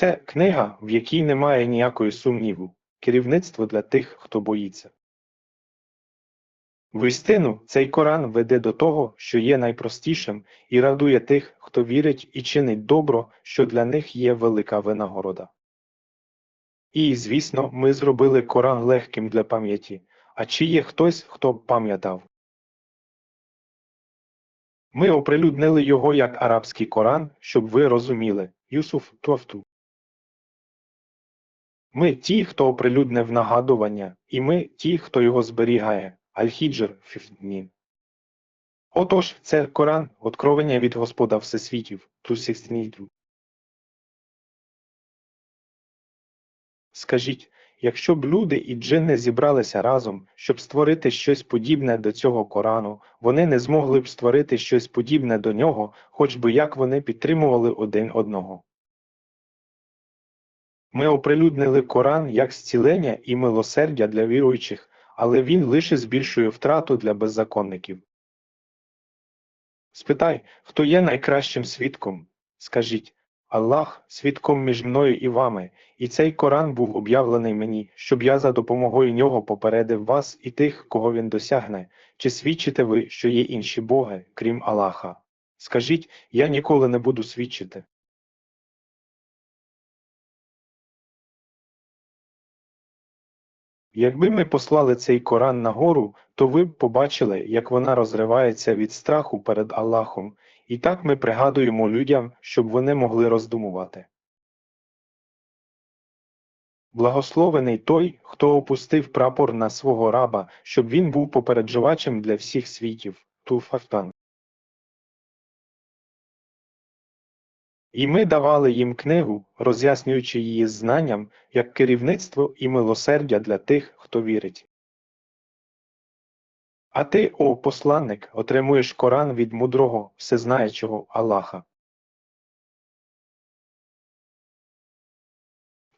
Це книга, в якій немає ніякої сумніву, керівництво для тих, хто боїться. Воістину, цей Коран веде до того, що є найпростішим, і радує тих, хто вірить і чинить добро, що для них є велика винагорода. І, звісно, ми зробили Коран легким для пам'яті, а чи є хтось, хто пам'ятав? Ми оприлюднили його як арабський Коран, щоб ви розуміли. Юсуф Тофту. Ми ті, хто оприлюднив нагадування, і ми ті, хто його зберігає. Аль-Хіджр Фіфднін. Отож, це Коран, откровення від Господа Всесвітів. Скажіть, якщо б люди і джинни зібралися разом, щоб створити щось подібне до цього Корану, вони не змогли б створити щось подібне до нього, хоч би як вони підтримували один одного. Ми оприлюднили Коран як зцілення і милосердя для віруючих, але він лише збільшує втрату для беззаконників. Спитай, хто є найкращим свідком? Скажіть, Аллах свідком між мною і вами, і цей Коран був об'явлений мені, щоб я за допомогою нього попередив вас і тих, кого він досягне. Чи свідчите ви, що є інші боги, крім Аллаха? Скажіть, я ніколи не буду свідчити. Якби ми послали цей Коран на гору, то ви б побачили, як вона розривається від страху перед Аллахом, і так ми пригадуємо людям, щоб вони могли роздумувати. Благословений той, хто опустив прапор на свого раба, щоб він був попереджувачем для всіх світів. Туфафтан. І ми давали їм книгу, роз'яснюючи її знанням, як керівництво і милосердя для тих, хто вірить. А ти, о посланник, отримуєш Коран від мудрого, всезнаючого Аллаха.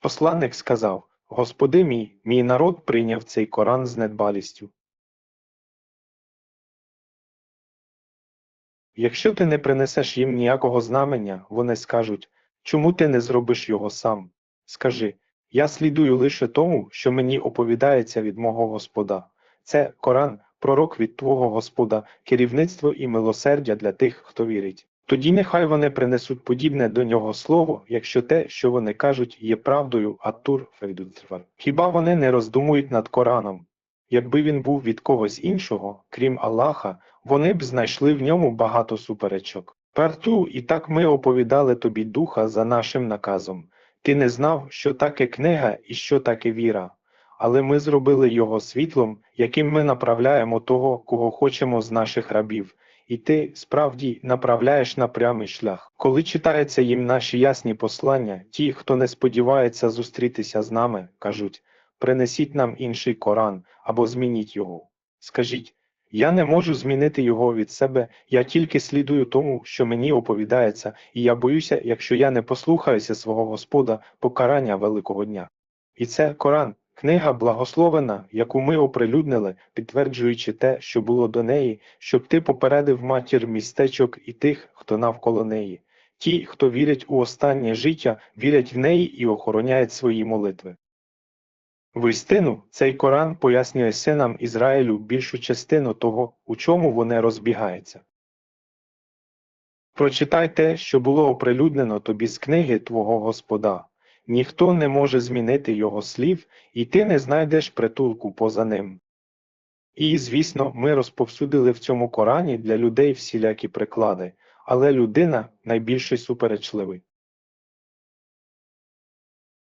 Посланник сказав Господи мій, мій народ прийняв цей Коран з недбалістю. Якщо ти не принесеш їм ніякого знамення, вони скажуть чому ти не зробиш його сам? Скажи я слідую лише тому, що мені оповідається від мого Господа. Це Коран, пророк від твого Господа, керівництво і милосердя для тих, хто вірить. Тоді нехай вони принесуть подібне до нього слово, якщо те, що вони кажуть, є правдою, Аттур Фейдуцвар. Хіба вони не роздумують над Кораном? Якби він був від когось іншого, крім Аллаха, вони б знайшли в ньому багато суперечок. Парту, і так ми оповідали тобі духа за нашим наказом. Ти не знав, що таке книга і що таке віра. Але ми зробили його світлом, яким ми направляємо того, кого хочемо з наших рабів, і ти справді направляєш на прямий шлях. Коли читаються їм наші ясні послання, ті, хто не сподівається зустрітися з нами, кажуть принесіть нам інший Коран або змініть його. Скажіть я не можу змінити його від себе, я тільки слідую тому, що мені оповідається, і я боюся, якщо я не послухаюся свого Господа покарання великого дня. І це Коран, книга благословена, яку ми оприлюднили, підтверджуючи те, що було до неї, щоб ти попередив матір містечок і тих, хто навколо неї. Ті, хто вірять у останнє життя, вірять в неї і охороняють свої молитви. Воістину, цей Коран пояснює синам Ізраїлю більшу частину того, у чому вони розбігаються. Прочитай те, що було оприлюднено тобі з книги твого Господа. Ніхто не може змінити його слів, і ти не знайдеш притулку поза ним. І, звісно, ми розповсюдили в цьому Корані для людей всілякі приклади, але людина найбільший суперечливий.